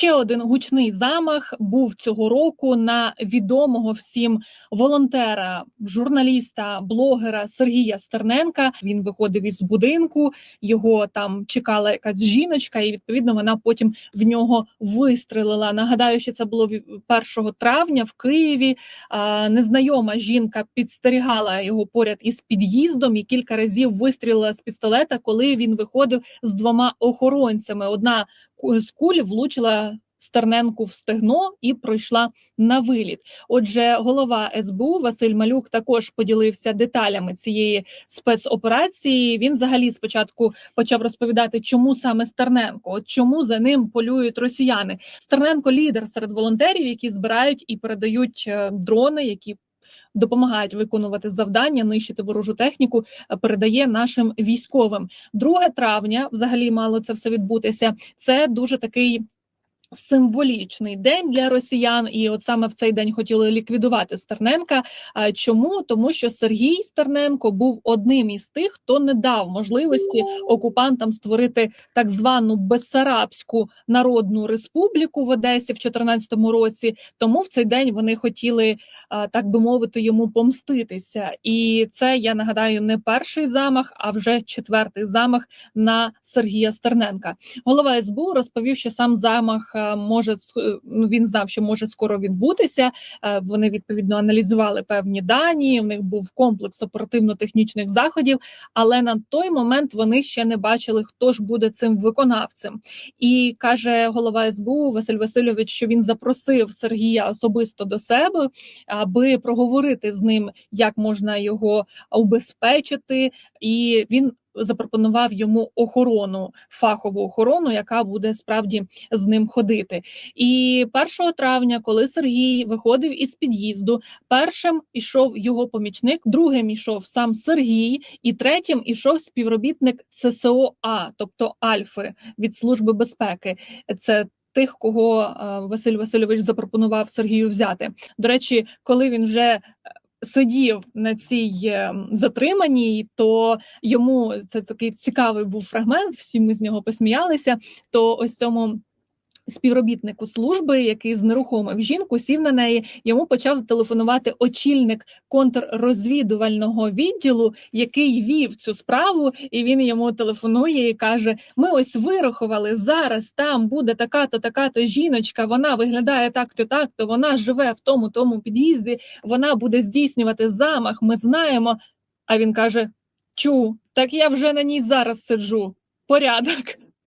Ще один гучний замах був цього року на відомого всім волонтера, журналіста, блогера Сергія Стерненка. Він виходив із будинку, його там чекала якась жіночка, і відповідно вона потім в нього вистрелила. Нагадаю, що це було ві- 1 травня в Києві. Незнайома жінка підстерігала його поряд із під'їздом і кілька разів вистрілила з пістолета, коли він виходив з двома охоронцями. Одна з куль влучила Стерненку в стегно і пройшла на виліт. Отже, голова СБУ Василь Малюк також поділився деталями цієї спецоперації. Він взагалі спочатку почав розповідати, чому саме Стерненко, от чому за ним полюють росіяни. Стерненко лідер серед волонтерів, які збирають і передають е, дрони, які допомагають виконувати завдання, нищити ворожу техніку, е, передає нашим військовим. 2 травня, взагалі, мало це все відбутися. Це дуже такий. Символічний день для росіян, і от саме в цей день хотіли ліквідувати Стерненка. Чому тому, що Сергій Стерненко був одним із тих, хто не дав можливості окупантам створити так звану Бессарабську народну республіку в Одесі в 2014 році. Тому в цей день вони хотіли, так би мовити, йому помститися. І це я нагадаю не перший замах, а вже четвертий замах на Сергія Стерненка. Голова СБУ розповів, що сам замах е, може ск- ну, він знав, що може скоро відбутися. Е, Вони відповідно аналізували певні дані. У них був комплекс оперативно-технічних заходів, але на той момент вони ще не бачили, хто ж буде цим виконавцем. І каже голова СБУ Василь Васильович, що він запросив Сергія особисто до себе, аби проговорити з ним, як можна його убезпечити, і він. Запропонував йому охорону, фахову охорону, яка буде справді з ним ходити. І 1 травня, коли Сергій виходив із під'їзду, першим ішов його помічник, другим ішов сам Сергій, і третім ішов співробітник ЦСО А, тобто Альфи від Служби безпеки. Це Тих, кого е, Василь Васильович запропонував Сергію взяти. До речі, коли він вже е, сидів на цій е, затриманій, то йому це такий цікавий був фрагмент. Всі ми з нього посміялися. То ось цьому. Співробітнику служби, який знерухомив жінку, сів на неї. Йому почав телефонувати очільник контррозвідувального відділу, який вів цю справу, і він йому телефонує і каже: Ми ось вирахували зараз. Там буде така-то, така-то жіночка. Вона виглядає так-то, так-то. Вона живе в тому тому під'їзді. Вона буде здійснювати замах. Ми знаємо. А він каже: Чу, так я вже на ній зараз сиджу. Порядок.